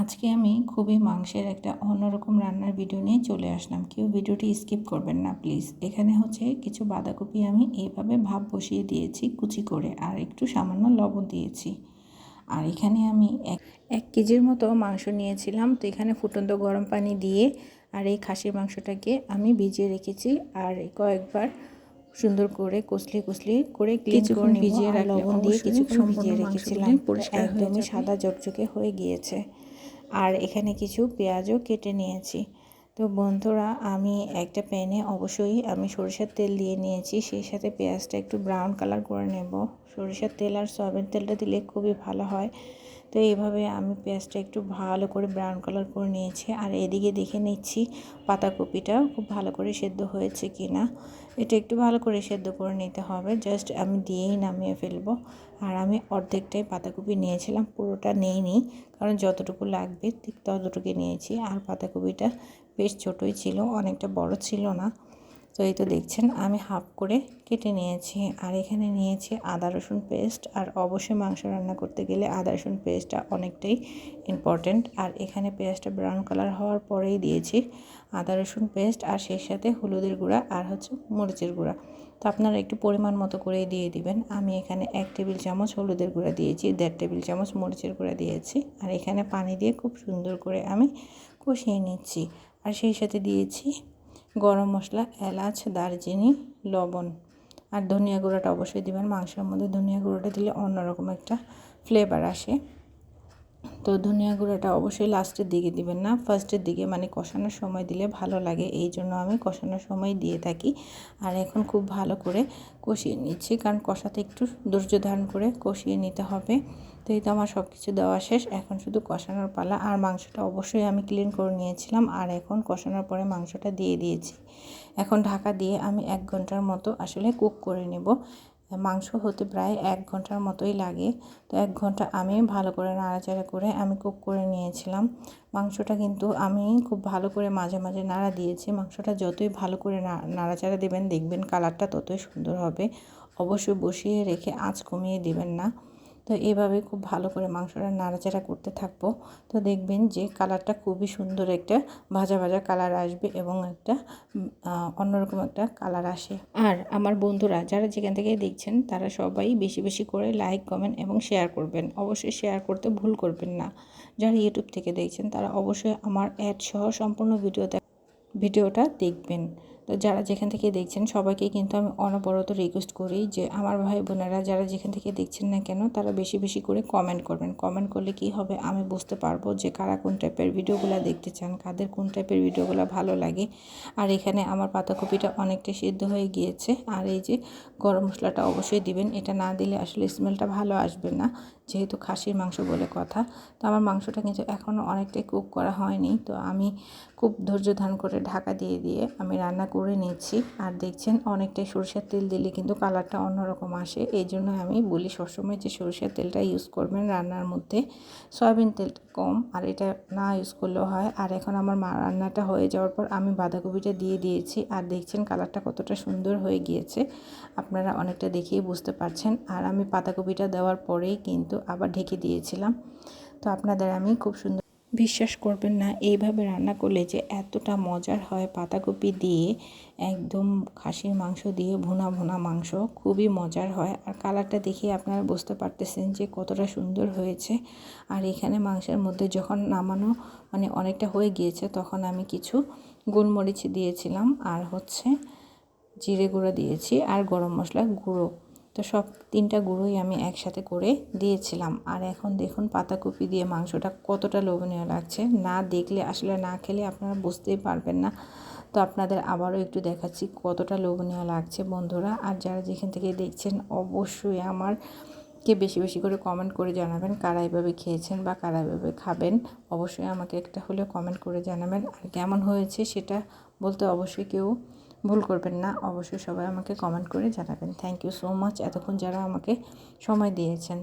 আজকে আমি খুবই মাংসের একটা অন্যরকম রান্নার ভিডিও নিয়ে চলে আসলাম। কেউ ভিডিওটি স্কিপ করবেন না প্লিজ এখানে হচ্ছে কিছু বাঁধাকপি আমি এইভাবে ভাপ বসিয়ে দিয়েছি কুচি করে আর একটু সামান্য লবণ দিয়েছি। আর এখানে আমি এক এক কেজির মতো মাংস নিয়েছিলাম তো এখানে ফুটন্ত গরম পানি দিয়ে আর এই খাসির মাংসটাকে আমি ভিজিয়ে রেখেছি আর কয়েকবার সুন্দর করে কষলি কষলি করে করে ভিজিয়ে লবণ দিয়ে কিছুক্ষণ ভিজিয়ে রেখেছিলাম। একদমই সাদা জকজকে হয়ে গিয়েছে। আর এখানে কিছু পেঁয়াজও কেটে নিয়েছি। তো বন্ধুরা, আমি একটা প্যানে অবশ্যই আমি সরিষার তেল দিয়ে নিয়েছি। সেই সাথে পেঁয়াজটা একটু ব্রাউন কালার করে নেব। সরিষার তেল আর সয়াবিন তেলটা দিলে খুবই ভালো হয়। তো এইভাবে আমি পেঁয়াজটা একটু ভালো করে ব্রাউন কালার করে নিয়েছি। আর এদিকে দেখে নিচ্ছি পাতাকপিটা খুব ভালো করে সেদ্ধ হয়েছে কি না এটা একটু ভালো করে সেদ্ধ করে নিতে হবে। জাস্ট আমি দিয়েই নামিয়ে ফেলব। আর আমি অর্ধেকটাই পাতাকপি নিয়েছিলাম। পুরোটা নেইনি, কারণ যতটুকু লাগবে ঠিক ততটুকু নিয়েছি। আর পাতাকপিটা বেশ ছোটোই ছিল, অনেকটা বড় ছিল না। তো এই তো দেখছেন, আমি হাফ করে কেটে নিয়েছি। আর এখানে নিয়েছি আদা, রসুন পেস্ট। আর অবশ্যই মাংস রান্না করতে গেলে আদা, রসুন পেস্টটা অনেকটাই ইম্পর্ট্যান্ট আর এখানে পেঁয়াজটা ব্রাউন কালার হওয়ার পরেই দিয়েছি আদা, রসুন পেস্ট। আর সেই সাথে হলুদের গুঁড়া আর হচ্ছে মরিচের গুঁড়া। তো আপনারা একটু পরিমাণ মতো করেই দিয়ে দিবেন। আমি এখানে এক টেবিল চামচ হলুদের গুঁড়া দিয়েছি, দেড় টেবিল চামচ মরিচের গুঁড়া দিয়েছি। আর এখানে পানি দিয়ে খুব সুন্দর করে আমি কষিয়ে নিচ্ছি। আর সেই সাথে দিয়েছি গরম মশলা, এলাচ, দারচিনি, লবণ আর ধনিয়া গুঁড়োটা অবশ্যই দিবেন। মাংসের মধ্যে ধনিয়া গুঁড়োটা দিলে অন্যরকম একটা ফ্লেভার আসে। তো ধনিয়া গুঁড়াটা অবশ্যই লাস্টের দিকে দিবেন না, ফার্স্টের দিকে মানে কষানোর সময় দিলে ভালো লাগে, এই জন্য আমি কষানোর সময় দিয়ে থাকি। আর এখন খুব ভালো করে কষিয়ে নিচ্ছি, কারণ কষাতে একটু ধৈর্য ধারণ করে কষিয়ে নিতে হবে। তো এই তো আমার সব কিছু দেওয়া শেষ, এখন শুধু কষানোর পালা। আর মাংসটা অবশ্যই আমি ক্লিন করে নিয়েছিলাম, আর এখন কষানোর পরে মাংসটা দিয়ে দিয়েছি। এখন ঢাকা দিয়ে আমি এক ঘণ্টার মতো আসলে কুক করে নেব। মাংস হতে প্রায় এক ঘণ্টার মতোই লাগে। তো এক ঘণ্টা আমি ভালো করে নাড়াচাড়া করে আমি কুক করে নিয়েছিলাম। মাংসটা কিন্তু আমি খুব ভালো করে মাঝে মাঝে নাড়া দিয়েছি। মাংসটা যতই ভালো করে নাড়াচাড়া দেবেন, দেখবেন কালারটা ততই সুন্দর হবে। অবশ্যই বসিয়ে রেখে আঁচ কমিয়ে দেবেন না। তো এভাবে খুব ভালো করে মাংসটা নাড়াচাড়া করতে থাকব। তো দেখবেন যে কালারটা খুবই সুন্দর একটা ভাজা ভাজা কালার আসবে এবং একটা অন্যরকম একটা কালার আসে। আর আমার বন্ধুরা যারা যেখান থেকে দেখছেন, তারা সবাই বেশি বেশি করে লাইক, কমেন্ট এবং শেয়ার করবেন। অবশ্যই শেয়ার করতে ভুল করবেন না। যারা ইউটিউব থেকে দেখছেন, তারা অবশ্যই আমার অ্যাড সহ সম্পূর্ণ ভিডিওতে, ভিডিওটা দেখবেন। তো যারা যেখান থেকে দেখছেন সবাইকে কিন্তু আমি অনবরত রিকোয়েস্ট করি যে আমার ভাই বোনেরা যারা যেখান থেকে দেখছেন না কেন, তারা বেশি বেশি করে কমেন্ট করবেন। কমেন্ট করলে কি হবে? আমি বুঝতে পারব যে কারা কোন টাইপের ভিডিওগুলো দেখতে চান, কাদের কোন টাইপের ভিডিওগুলো ভালো লাগে। আর এখানে আমার পাতাকপিটা অনেকটা সিদ্ধ হয়ে গিয়েছে। আর এই যে গরম মশলাটা অবশ্যই দিবেন। এটা না দিলে আসলে স্মেলটা ভালো আসবে না, যেহেতু খাসির মাংস বলে কথা। তো আমার মাংসটা কিন্তু এখনও অনেকটাই কুক করা হয়নি। তো আমি খুব ধৈর্য ধারণ করে ঢাকা দিয়ে দিয়ে আমি রান্না করে নিচ্ছি। আর দেখছেন, অনেকটাই সরষের তেল দিলে কিন্তু কালারটা অন্যরকম আসে। এই জন্য আমি বলি সবসময় যে সরষের তেলটা ইউজ করবেন রান্নার মধ্যে। সয়াবিন তেলটা কম, আর এটা না ইউজ করলেও হয়। আর এখন আমার মা রান্নাটা হয়ে যাওয়ার পর আমি বাঁধাকপিটা দিয়ে দিয়েছি। আর দেখছেন, কালারটা কতটা সুন্দর হয়ে গিয়েছে। আপনারা অনেকটা দেখিয়ে বুঝতে পারছেন। আর আমি পাতাকপিটা দেওয়ার পরেই কিন্তু আবার ঢেকে দিয়েছিলাম। তো আপনাদের আমি খুব সুন্দর বিশ্বাস করবেন না, এইভাবে রান্না করলে যে এতটা মজার হয় পাতাকপি দিয়ে, একদম খাসির মাংস দিয়ে ভুনা ভুনা মাংস, খুবই মজার হয়। আর কালারটা দেখে আপনারা বুঝতে পারতেছেন যে কতটা সুন্দর হয়েছে। আর এখানে মাংসের মধ্যে যখন নামানো মানে অনেকটা হয়ে গিয়েছে, তখন আমি কিছু গোলমরিচ দিয়েছিলাম। আর হচ্ছে জিরে গুঁড়ো দিয়েছি। আর গরম মশলা গুঁড়ো। তো সব তিনটা গুঁড়োই আমি একসাথে করে দিয়েছিলাম। আর এখন দেখুন পাতাকপি দিয়ে মাংসটা কতটা লোভনীয় লাগছে। না দেখলে আসলে না খেলে আপনারা বুঝতেই পারবেন না। তো আপনাদের আবারও একটু দেখাচ্ছি কতটা লোভনীয় লাগছে বন্ধুরা। আর যারা যেখান থেকে দেখছেন অবশ্যই আমার কে বেশি বেশি করে কমেন্ট করে জানাবেন কারা এভাবে খেয়েছেন বা কারা এভাবে খাবেন। অবশ্যই আমাকে একটা হলেও কমেন্ট করে জানাবেন। আর কেমন হয়েছে সেটা বলতে অবশ্যই কেউ ভুল করবেন না। অবশ্যই সবাই আমাকে কমেন্ট করে জানাবেন। থ্যাংক ইউ সো মাচ এতক্ষণ যারা আমাকে সময় দিয়েছেন।